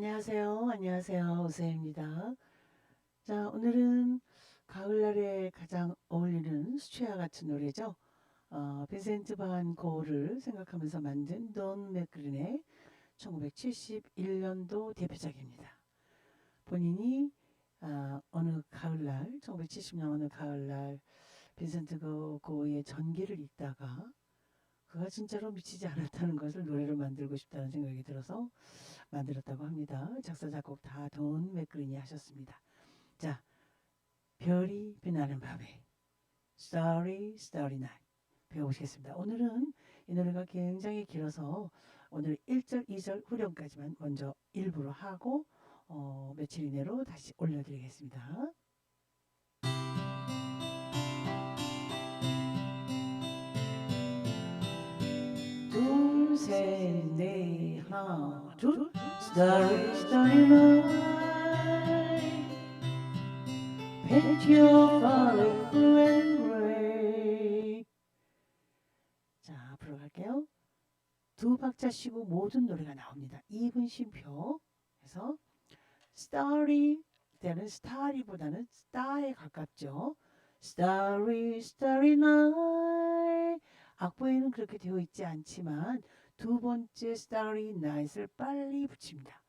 안녕하세요. 안녕하세요. 오세입니다. 자, 오늘은 가을날에 가장 어울리는 수채화 같은 노래죠. 어, 빈센트 반 고를 생각하면서 만든 돈 맥그린의 1971년도 대표작입니다. 본인이 아, 어느 가을날, 1970년 어느 가을날 빈센트 고- 고의 전기를 읽다가 그가 진짜로 미치지 않았다는 것을 노래로 만들고 싶다는 생각이 들어서 만들었다고 합니다. 작사 작곡 다 돈 맥그린이 하셨습니다. 자, 별이 빛나는 밤에 Starry Starry Night 배워보시겠습니다. 오늘은 이 노래가 굉장히 길어서 오늘 1절, 2절 후렴까지만 먼저 일부러 하고 어, 며칠 이내로 다시 올려드리겠습니다. 자, 앞으로 갈게요. 두 박자 쉬고 모든 노래가 나옵니다. 2분 쉼표. 그래서 starry 때는 starry보다는 star에 가깝죠. Starry, starry night. 악보에는 그렇게 되어 있지 않지만 두 번째 starry night을 빨리 붙입니다.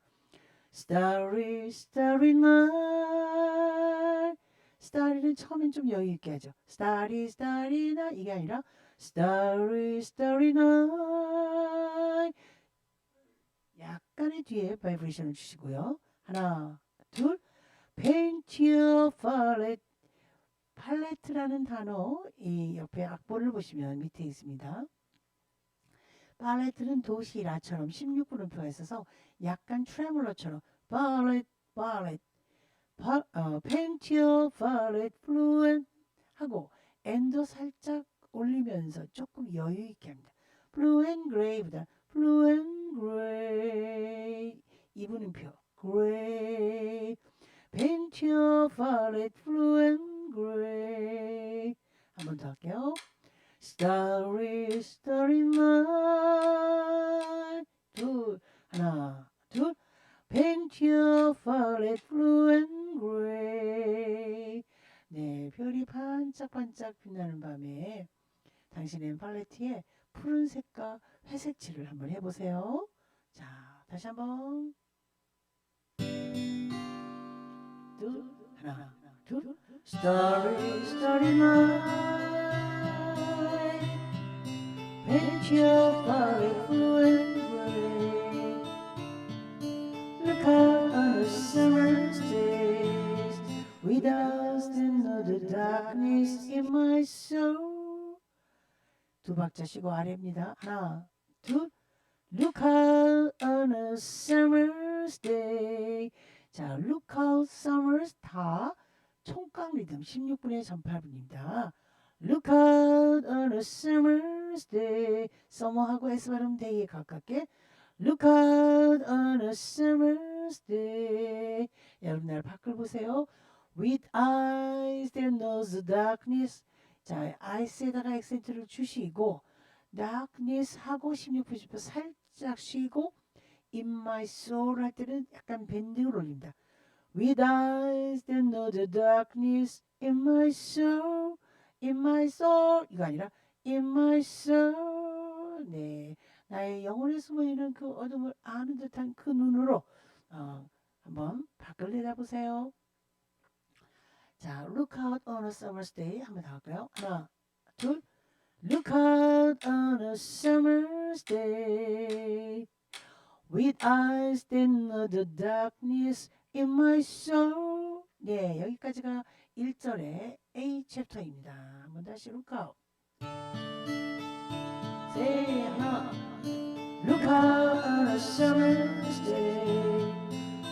Starry, starry night. starry는 처음엔 좀 여유 있게 하죠. Starry, starry night 이게 아니라 Starry, starry night. 약간의 뒤에 바이브레이션을 주시고요. 하나, 둘. Paint your palette. 팔레트라는 단어 이 옆에 악보를 보시면 밑에 있습니다. 팔레트는 도시라처럼 16분음표가 있어서 약간 트레몰러처럼 팔레트 팔레트 파, 어, paint your palette fluent 하고 엔도 살짝 올리면서 조금 여유 있게 합니다. gray보다 blue and gray 이분음표 gray paint your palette blue and gray 한번 더 할게요. Starry, starry night. 둘, 하나, 둘. Paint your palette blue and gray. 네, 별이 반짝반짝 빛나는 밤에 당신의 팔레트에 푸른색과 회색칠을 한번 해보세요. 자, 다시 한번. 둘, 하나, 둘. Starry, starry night. Paint your palette blue and gray. Look out on a summer's dust into the darkness in my soul. 두 박자 쉬고 아래입니다. 하나, 둘. Look out on a summer's day. 자, look out summer's 다 총각 리듬 16분의 전팔분입니다. Look out on a summer's day. summer하고 s 발음 day에 가깝게 Look out on a summer's day. 여러분 날 밖을 보세요. With eyes that knows the darkness. 자, eyes에다가 액센트를 주시고 darkness 하고 16분 10분 살짝 쉬고 in my soul 할 때는 약간 밴딩을 올립니다. With eyes that know the darkness in my soul, in my soul 이거 아니라 in my soul. 네, 나의 영혼에 숨어 있는 그 어둠을 아는 듯한 그 눈으로 어, 한번 밖을 내다보세요. 자, look out on a summer's day 한번 더 할까요? 하나, 둘. Look out on a summer's day with eyes that know the darkness in my soul. 네, 여기까지가 1절의 A 챕터입니다. 한번 다시 look out. Say 하나. Look out on a summer's day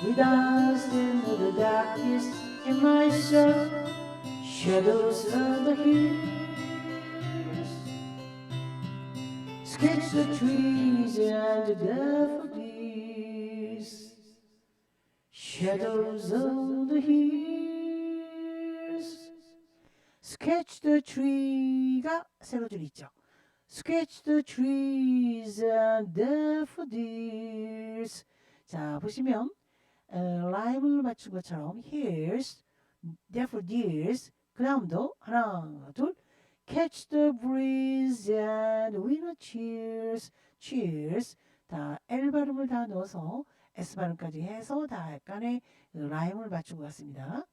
with eyes that know the darkness in my soul. Shadows of the hills Sketch the trees and the daffodils, shadows of the hills. Sketch the tree가 세로줄 있죠. Sketch the trees and daffodils. 자 보시면 어, 라임을 맞춘 것처럼 here's, daffodils 그 다음도 하나 둘 catch the breeze and winner cheers cheers 다 L 발음을 다 넣어서 S 발음까지 해서 다 약간의 그 라임을 맞춘 것 같습니다.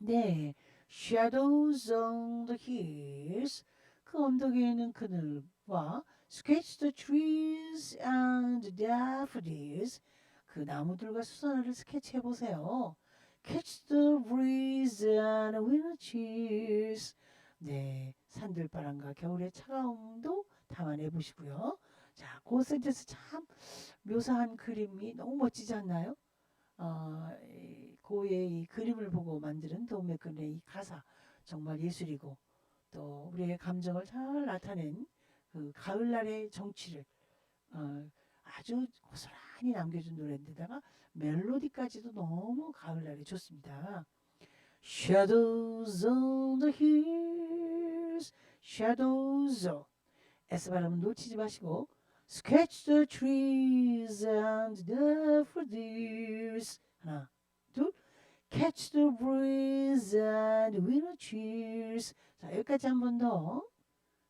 네, shadows on the hills 그 언덕에 있는 그늘과 sketch the trees and daffodils 그 나무들과 수선화를 스케치해 보세요. catch the breeze and winter cheers 네, 산들바람과 겨울의 차가움도 담아내 보시고요. 자, 그 센텐스 참 묘사한 그림이 너무 멋지지 않나요? 어, 이 고의 이 그림을 보고 만드는 이 가사 정말 예술이고 또 우리의 감정을 잘 나타낸 그 가을날의 정취를 어, 아주 고스란히 남겨준 노래인데다가 멜로디까지도 너무 가을날이 좋습니다. Shadows on the hills, shadows on S 발음은 놓치지 마시고 Sketch the trees and daffodils 하나 둘 Catch the breeze and winter cheers 자 여기까지 한 번 더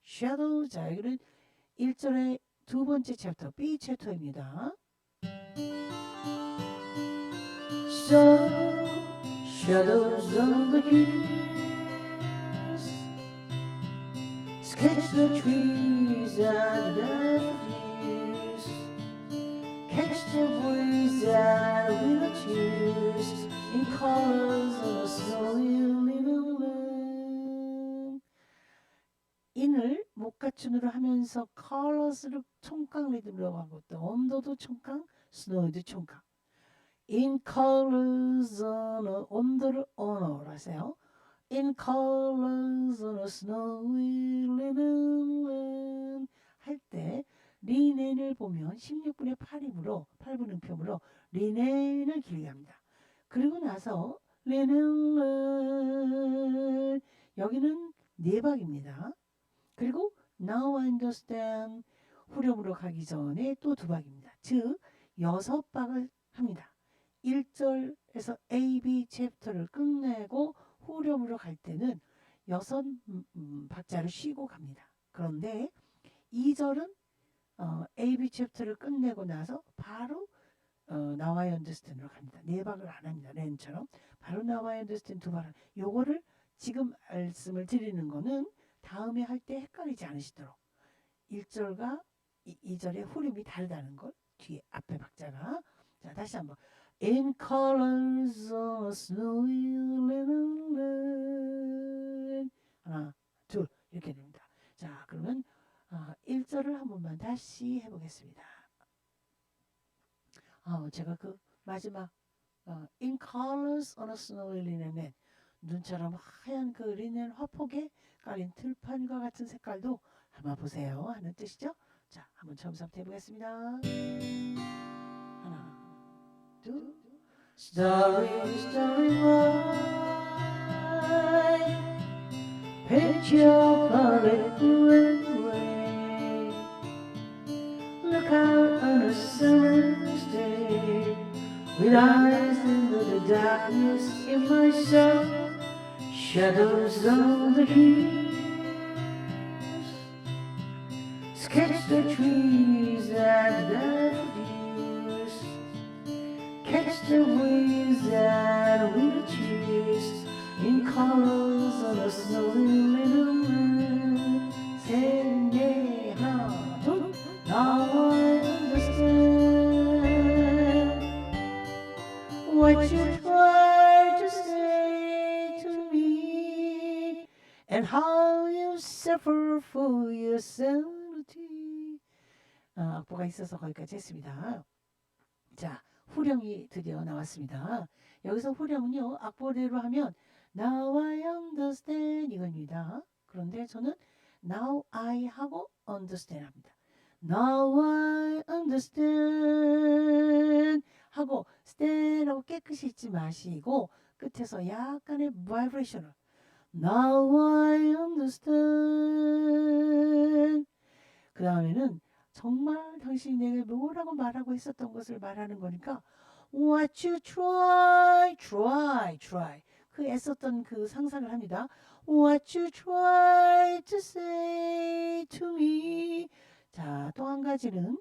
Shadow 자 여기는 1절의 두 번째 챕터 B 챕터입니다 So shadows on the hills Sketch the trees and daffodils Catch the breeze and winter cheers In colors of a snowy little land 인을 목가춘으로 하면서 컬러스를 총각 리듬으로 하고 또 온도도 총각, 스노우도 총각 In colors on a 온도를 언어로 하세요. In colors on a snowy linen land 할때 리넨을 보면 16분의 8이므로 8분 음표으로 리넨을 길게 합니다. 그리고 나서 land 여기는 네 박입니다. 그리고 now understand 후렴으로 가기 전에 또 두 박입니다. 즉 여섯 박을 합니다. 1절에서 A, B 챕터를 끝내고 후렴으로 갈 때는 여섯 음, 음, 박자를 쉬고 갑니다. 그런데 2절은 어, A, B 챕터를 끝내고 나서 바로 어, 나와의 언더스탠으로 갑니다. 네 박을 안 합니다. 렌처럼. 바로 언더스탠 두 박을. 요거를 지금 말씀을 드리는 거는 다음에 할 때 헷갈리지 않으시도록. 1절과 2, 절의 후렴이 다르다는 걸 뒤에 앞에 박자가. 자 다시 한번. In colors on snowy linen 하나 둘. 이렇게 됩니다. 자 그러면 어, 1절을 한 번만 다시 해보겠습니다. 어, 제가 그 마지막 어, In colors on a snowy linen 눈처럼 하얀 그 리넨 화폭에 깔린 틀판과 같은 색깔도 한번 보세요 하는 뜻이죠. 자 한번 처음부터 해보겠습니다. 하나 둘 Starry starry night Picture perfect blue With eyes into the darkness in my soul Shadows on the hills. Sketch the trees and daffodils Catch the breeze and winter cheers In colors on the snowy suffer for your sanity 아, 악보가 있어서 거기까지 했습니다. 자, 후렴이 드디어 나왔습니다. 여기서 후렴은요, 악보대로 하면 Now I understand 이겁니다. 그런데 저는 Now I 하고 understand 합니다. Now I understand 하고 stand하고 깨끗이 잊지 마시고 끝에서 약간의 vibrational Now I understand 그 다음에는 정말 당신이 내게 뭐라고 말하고 있었던 것을 말하는 거니까 What you try, try, try. 그 애썼던 그 상상을 합니다. What you try to say to me. 자, 또 한 가지는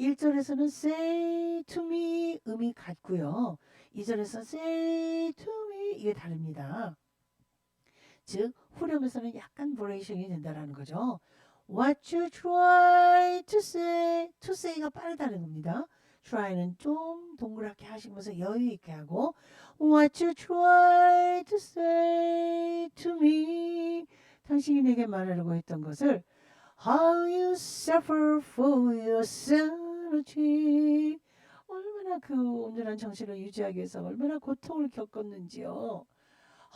1절에서는 say to me 음이 같고요. 2절에서 say to me 이게 다릅니다. 즉 후렴에서는 약간 버레이션이 된다라는 거죠. What you try to say, to say가 빠르다는 겁니다. try는 좀 동그랗게 하시면서 여유 있게 하고 What you try to say to me 당신이 내게 말하려고 했던 것을 How you suffer for your sanity 얼마나 그 온전한 정신을 유지하기 위해서 얼마나 고통을 겪었는지요.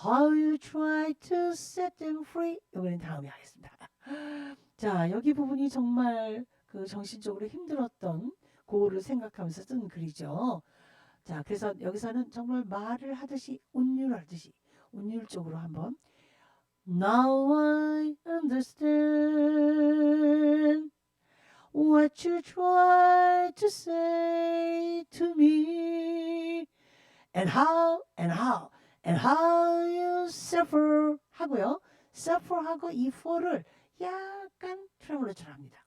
How you try to set them free 이번엔 다음에 하겠습니다. 자 여기 부분이 정말 그 정신적으로 힘들었던 고를 생각하면서 쓴 글이죠. 자, 그래서 여기서는 정말 말을 하듯이 운율하듯이 운율적으로 한번 Now I understand what you try to say to me and how and how and how you suffer 하고요. suffer하고 이 for를 약간 트레몰로처럼 합니다.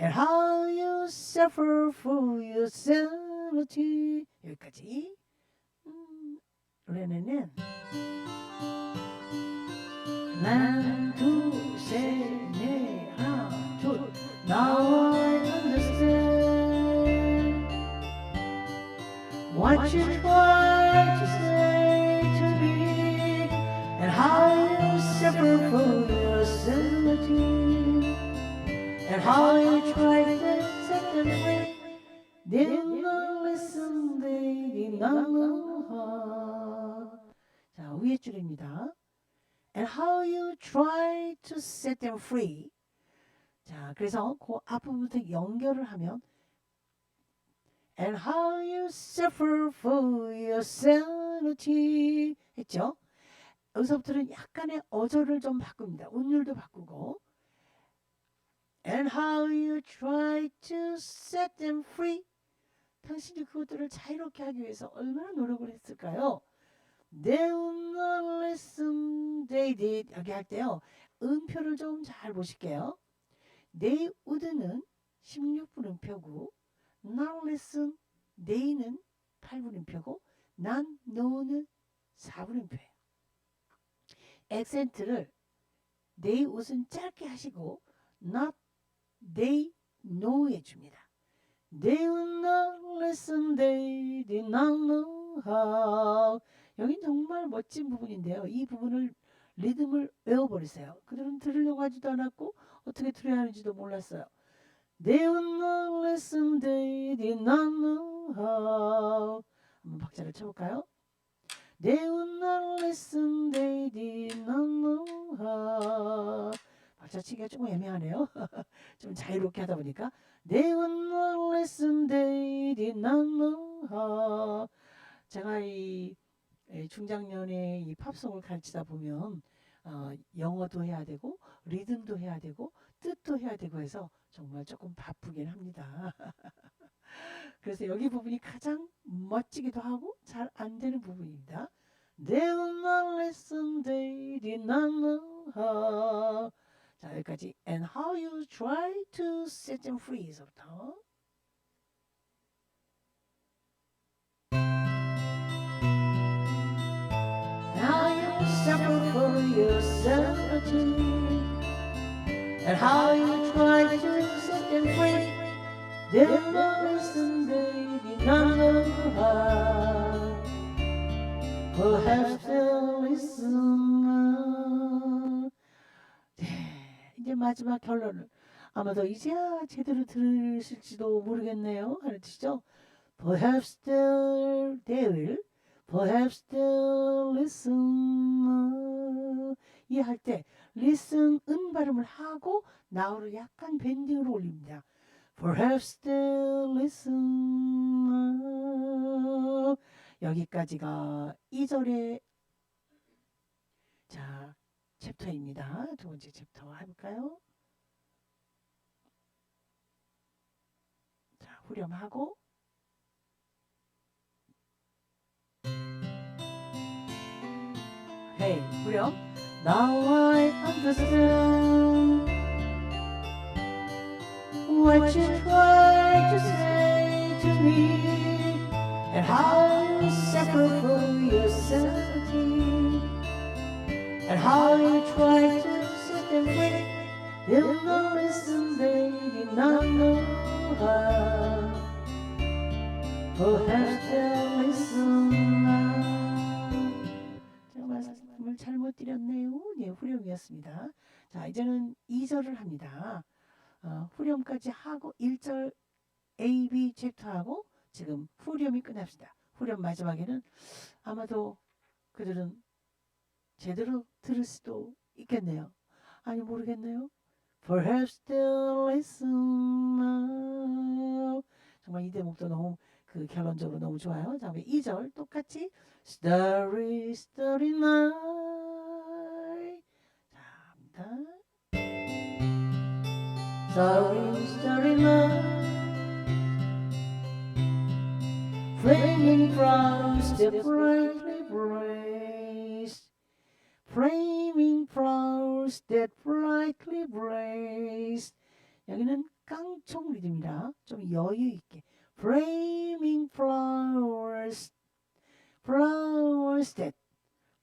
And how you suffer for your sanity 여기까지 음, 노래는 하나 둘셋넷 하나 둘 Now I understand what you try how you suffer for your sanity and how you try to set them free. They not listen, they did not know how. 자, 위에 줄입니다. And how you try to set them free. 자, 그래서 그 앞부분부터 연결을 하면 And how you suffer for your sanity 했죠? 여기서부터는 약간의 어조를 좀 바꿉니다. 운율도 바꾸고 And how you try to set them free. 당신이 그것들을 자유롭게 하기 위해서 얼마나 노력을 했을까요? They would not listen, they did. 여기 할 때요. 음표를 좀 잘 보실게요. They would는 16분음표고 not listen, they는 8분음표고 not know는 4분음표예요. 액센트를 they would은 짧게 하시고 not they know 해줍니다. They would not listen, they did not know how. 여긴 정말 멋진 부분인데요. 이 부분을 리듬을 외워버리세요. 그들은 들으려고 하지도 않았고 어떻게 들어야 하는지도 몰랐어요. They would not listen, they did not know how. 한번 박자를 쳐볼까요? They would not listen, they did not know how. 박자 치기가 조금 애매하네요. 좀 자유롭게 하다 보니까 They would not listen, they did not know how. 제가 이 에, 중장년에 이 팝송을 가르치다 보면 어, 영어도 해야 되고 리듬도 해야 되고 뜻도 해야 되고 해서 정말 조금 바쁘긴 합니다. 그래서 여기 부분이 가장 멋지기도 하고 잘 안 되는 부분입니다. They will not listen, they did not know how. 자 여기까지 and how you try to set them free에서부터 suffer for your sanity and how you try to set them free. They will listen, they did not know how. Perhaps they'll listen now. 네, 이제 마지막 결론을 아마도 이제야 제대로 들으실지도 모르겠네요 뜻이죠. Perhaps they'll, they will, perhaps they'll listen. 이해할 때 listen 은 발음을 하고 나우를 약간 밴딩으로 올립니다. Perhaps they'll listen up. 여기까지가 2절의 자 챕터입니다. 두 번째 챕터 해볼까요? 자 후렴하고 헤이 hey, 후렴 Now I understand what you tried to say to me and how you suffered for your sanity and how you tried to set them free. They'll not listen, they did not know how. Perhaps they'll listen now. 제가 말씀을 잘못 드렸네요. 네, 후렴이었습니다. 자, 이제는 2절을 합니다. 어, 후렴까지 하고 1절 A, B 챕터하고 지금 후렴이 끝납시다. 후렴 마지막에는 아마도 그들은 제대로 들을 수도 있겠네요. 아니 모르겠네요. Perhaps they'll listen now. 정말 이 대목도 너무 그 결론적으로 너무 좋아요. 다음에 2절 똑같이 Starry, starry night. Starry, starry night. Flaming flowers that brightly blaze. Flaming flowers that brightly blaze. 여기는 깡총 리듬이라 좀 여유 있게. Flaming flowers, flowers that,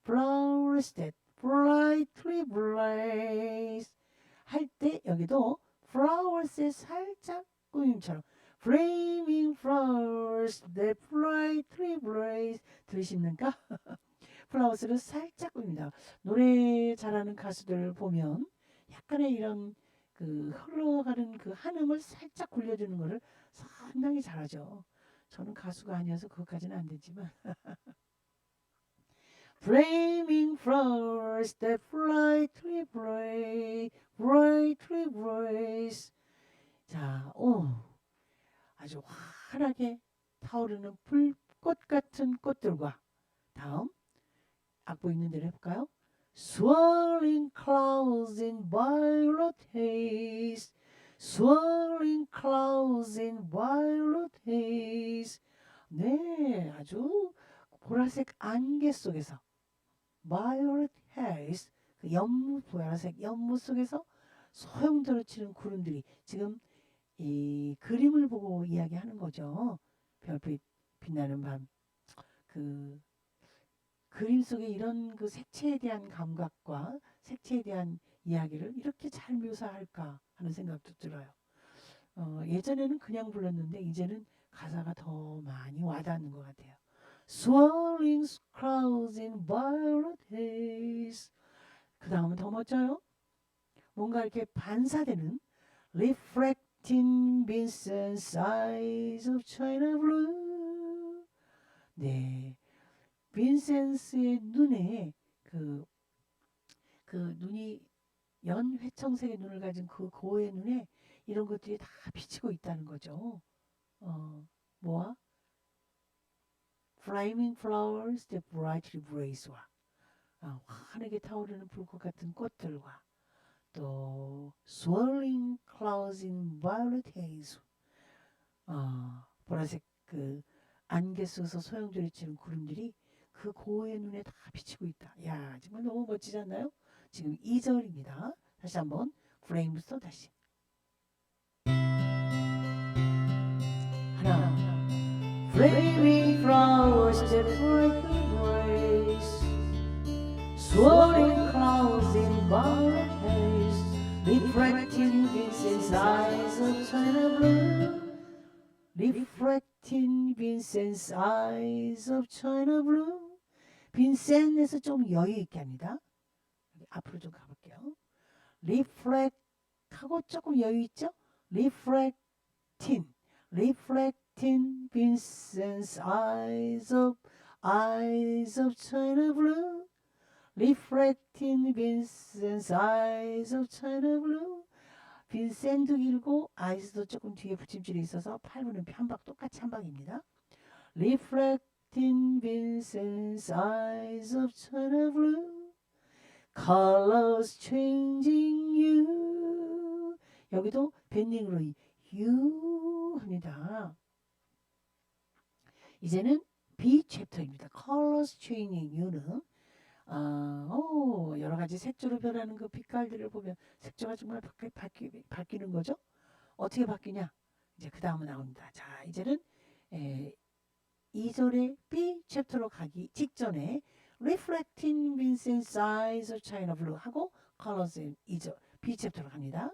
flowers that brightly blaze. 할 때 여기도 flowers에 살짝 꾸밈처럼 flaming flowers that brightly blaze 들으십니까? 플라워스를 살짝 꾸밉니다. 노래 잘하는 가수들 보면 약간의 이런 그 흘러가는 그 한음을 살짝 굴려주는 거를 상당히 잘하죠. 저는 가수가 아니어서 그것까지는 안 되지만 Flaming flowers that brightly blaze, brightly blaze. 자, 오, 아주 환하게 타오르는 불꽃 같은 꽃들과 다음 악보 있는 대로 해볼까요? Swirling clouds in violet haze, swirling clouds in violet haze. 네, 아주 보라색 안개 속에서 violet haze, 그 연무 보라색 연무 속에서 소용돌이 치는 구름들이 지금 이 그림을 보고 이야기하는 거죠. 별빛 빛나는 밤. 그 그림 속에 이런 그 색채에 대한 감각과 색채에 대한 이야기를 이렇게 잘 묘사할까 하는 생각도 들어요. 어, 예전에는 그냥 불렀는데 이제는 가사가 더 많이 와닿는 것 같아요. Swirling clouds in violet haze. 그 다음은 더 멋져요. 뭔가 이렇게 반사되는 reflecting Vincent's eyes of china blue. 네, 빈센스의 눈에 그, 그 눈이 연 회청색의 눈을 가진 그 고의 눈에 이런 것들이 다 비치고 있다는 거죠. 어, 뭐와? Flaming flowers that brightly blaze와 어, 환하게 타오르는 불꽃 같은 꽃들과 또 swirling clouds in violet haze 어, 보라색 그 안개 속에서 소용돌이 치는 구름들이 그 고의 눈에 다 비치고 있다. 야 정말 너무 멋지지 않나요? 지금 2절입니다. 다시 한번 프레임부터 다시 하나 Flaming flowers that brightly blaze Swirling clouds in violet Reflecting Vincent's eyes of china blue Reflecting Vincent's eyes of china blue 빈센에서 좀 여유 있게 합니다. 앞으로 좀 가볼게요. reflect 하고 조금 여유 있죠? reflecting, reflecting Vincent's eyes of eyes of china blue, reflecting Vincent's eyes of china blue. 빈센도 길고 아이스도 조금 뒤에 붙임줄이 있어서 8분은 한박 똑같이 한 방입니다. reflecting Vincent's eyes of china blue, colors changing you. 여기도 밴딩으로 이 you 합니다. 이제는 B 챕터입니다. colors changing you는 아, 오, 여러 가지 색조로 변하는 그 빛깔들을 보면 색조가 정말 바뀌, 바뀌, 바뀌는 거죠. 어떻게 바뀌냐? 이제 그 다음은 나옵니다. 자, 이제는 에, 2절의 B 챕터로 가기 직전에 Reflecting Vincent's Eyes of China Blue 하고 Colors in 2절 B 챕터로 갑니다.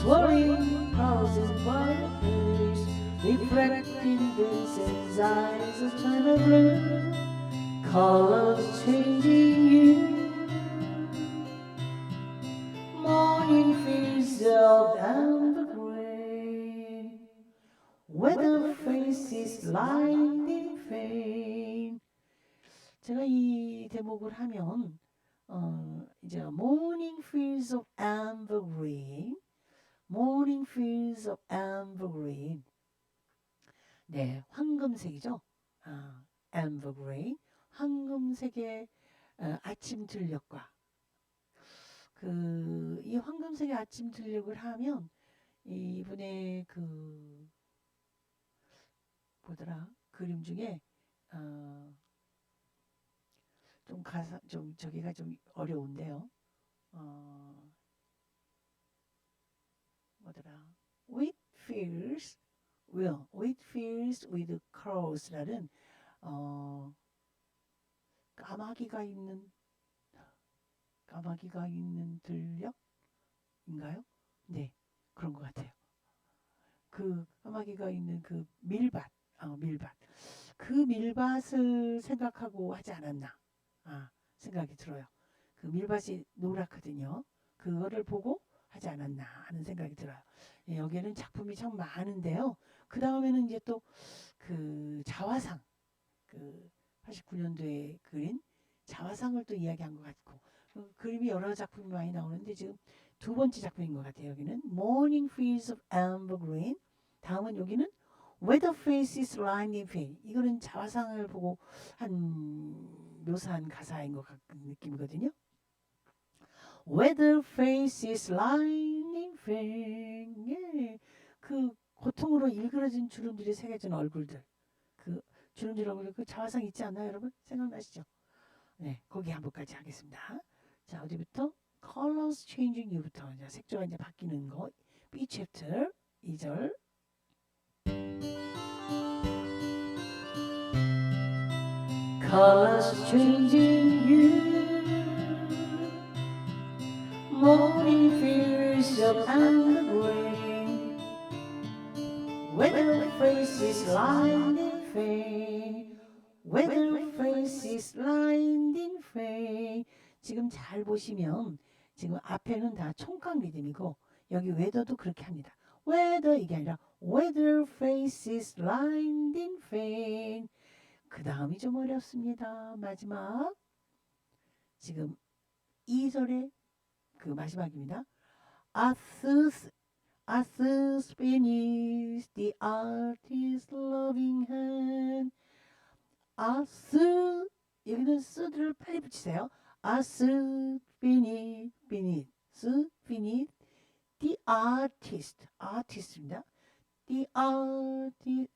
Swirling clouds in white haze Reflecting Vincent's eyes of China Blue Colors changing you Morning fields of amber grain Weather faces lined in vain 제가 이 대목을 하면 어, 이제 Morning fields of amber green Morning fields of amber green 네, 황금색이죠. 아, amber green 황금색의 어, 아침 들녘과 그 이 황금색의 아침 들녘을 하면 이분의 그 뭐더라 그림 중에 어, 좀 가사 좀 저기가 좀 어려운데요. 어, 뭐더라 with fears will with fears with crows라는 어, 까마귀가 있는 까마귀가 있는 들녘인가요? 네, 그런 것 같아요. 그 까마귀가 있는 그 밀밭, 어, 밀밭, 그 밀밭을 생각하고 하지 않았나 아, 생각이 들어요. 그 밀밭이 노랗거든요. 그거를 보고 하지 않았나 하는 생각이 들어요. 예, 여기에는 작품이 참 많은데요. 그 다음에는 이제 또 그 자화상, 그 89년도에 그린 자화상을 또 이야기한 것 같고 그 그림이 여러 작품이 많이 나오는데 지금 두 번째 작품인 것 같아요. 여기는 Morning Fields of Amber Green. 다음은 여기는 Weather Faces Lined in Vain. 이거는 자화상을 보고 한 묘사한 가사인 것 같은 느낌이거든요. Weather Faces Lined in Vain. 예. 그 고통으로 일그러진 주름들이 새겨진 얼굴들. 그 주름질 얼굴 그 자화상 있지 않나요, 여러분? 생각나시죠? 네, 거기 한 번까지 하겠습니다. 자, 어디부터? Colors Changing You부터 이제 색조가 이제 바뀌는 거. B chapter 2절. Colors changing you Morning fears of amber grain Weather faces lined in vain Weather faces lined in vain 지금 잘 보시면 지금 앞에는 다 총각 리듬이고 여기 웨더도 그렇게 합니다. weather 이게 아니라 weather faces lined in vain 그 다음이 좀 어렵습니다. 마지막 지금 2절의 그 마지막입니다. Arthur's Arthur's beneath the artist's loving hand Arthur 여기는 쓰들을 빨리 붙이세요. Arthur beneath beneath beneath the artist artist입니다. The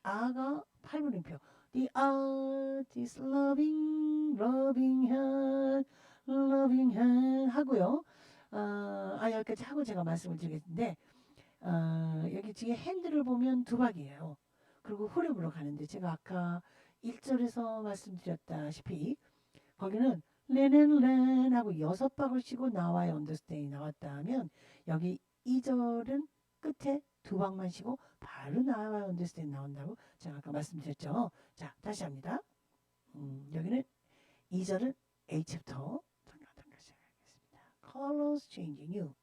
아가 8분음표 The artist loving 하고요. 어, 아 여기까지 하고 제가 말씀을 드리겠는데 어, 여기 뒤에 핸들을 보면 두 박이에요. 그리고 후렴으로 가는데 제가 아까 1절에서 말씀드렸다시피 거기는 렌앤렌 하고 여섯 박을 쉬고 나와요 언더스테이 나왔다 하면 여기 2절은 끝에 두 박만 쉬고 바로 나와요 언더스테이 나온다고 제가 아까 말씀드렸죠. 자 다시 합니다. 음, 여기는 2절은 A 챕터 잠깐 잠깐 시작하겠습니다. Colors changing you.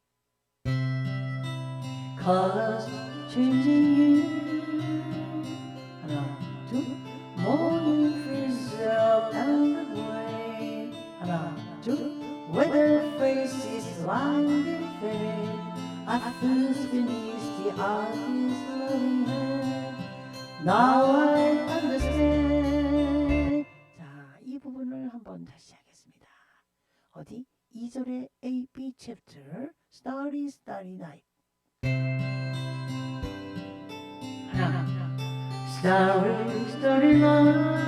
Colors changing you. Now I understand. 자, 이 부분을 한번 다시 하겠습니다. 어디? 2절의 A, B chapter Starry Starry Night 하나 Starry Starry Night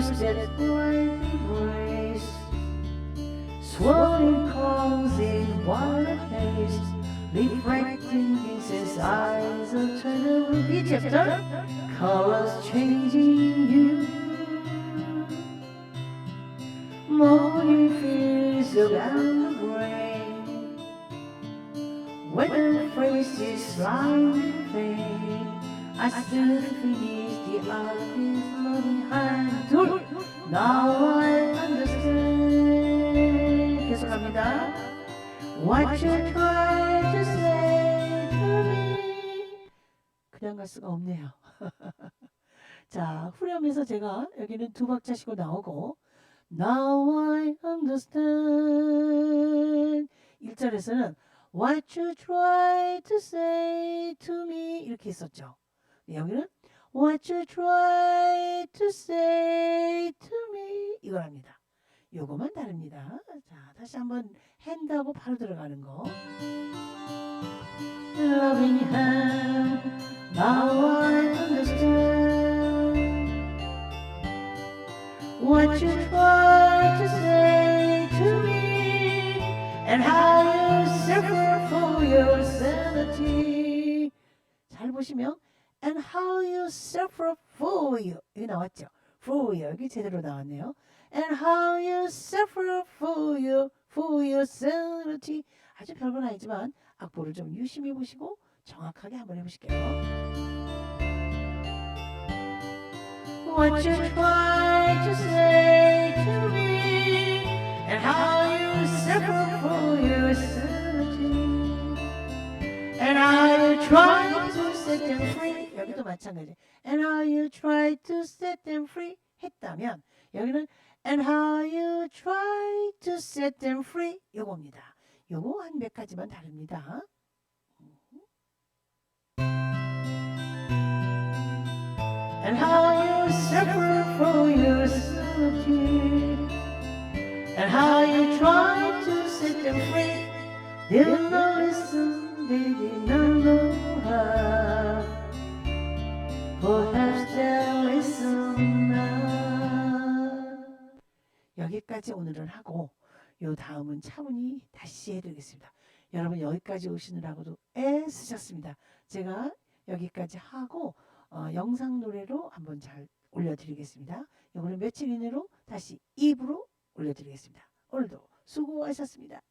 first that blind embrace. Swollen calls in wild haste, reflecting his eyes of turning each chapter, colors changing you. Morning fears around the brain, when the line in vain. I still finish the artist's loving hand. 둘, now I understand. 계속합니다. What you try 갈 수가 없네요. 자, 후렴에서 제가 여기는 두 박자 쉬고 나오고 Now I understand. 1절에서는 What you try to say to me 이렇게 했었죠. 네, 여기는 What you try to say to me 이걸 합니다. 요거만 다릅니다. 자, 다시 한번 핸드하고 바로 들어가는 거. Loving hand, now I understand what you try to say to me and how you suffer for your sanity. 잘 보시면 and how you suffer for you 여기 나왔죠. for you 여기 제대로 나왔네요. and how you suffer for you for your sanity 아주 별건 아니지만 악보를 좀 유심히 보시고 정확하게 한번 해보실게요. What you try to say to me and how you suffer for your sanity and how you try to set them free 여기도 마찬가지 and how you try to set them free 했다면 여기는 and how you try to set them free 요겁니다. 요거 한 몇 가지만 다릅니다. And how you suffer for your sanity And how you try to set them free They did not listen, they did not know how Perhaps they'll listen now 여기까지 오늘은 하고 요 다음은 차분히 다시 해드리겠습니다. 여러분 여기까지 오시느라고도 애쓰셨습니다. 제가 여기까지 하고 어, 영상 노래로 한번 잘 올려드리겠습니다. 이거는 며칠 이내로 다시 입으로 올려드리겠습니다. 오늘도 수고하셨습니다.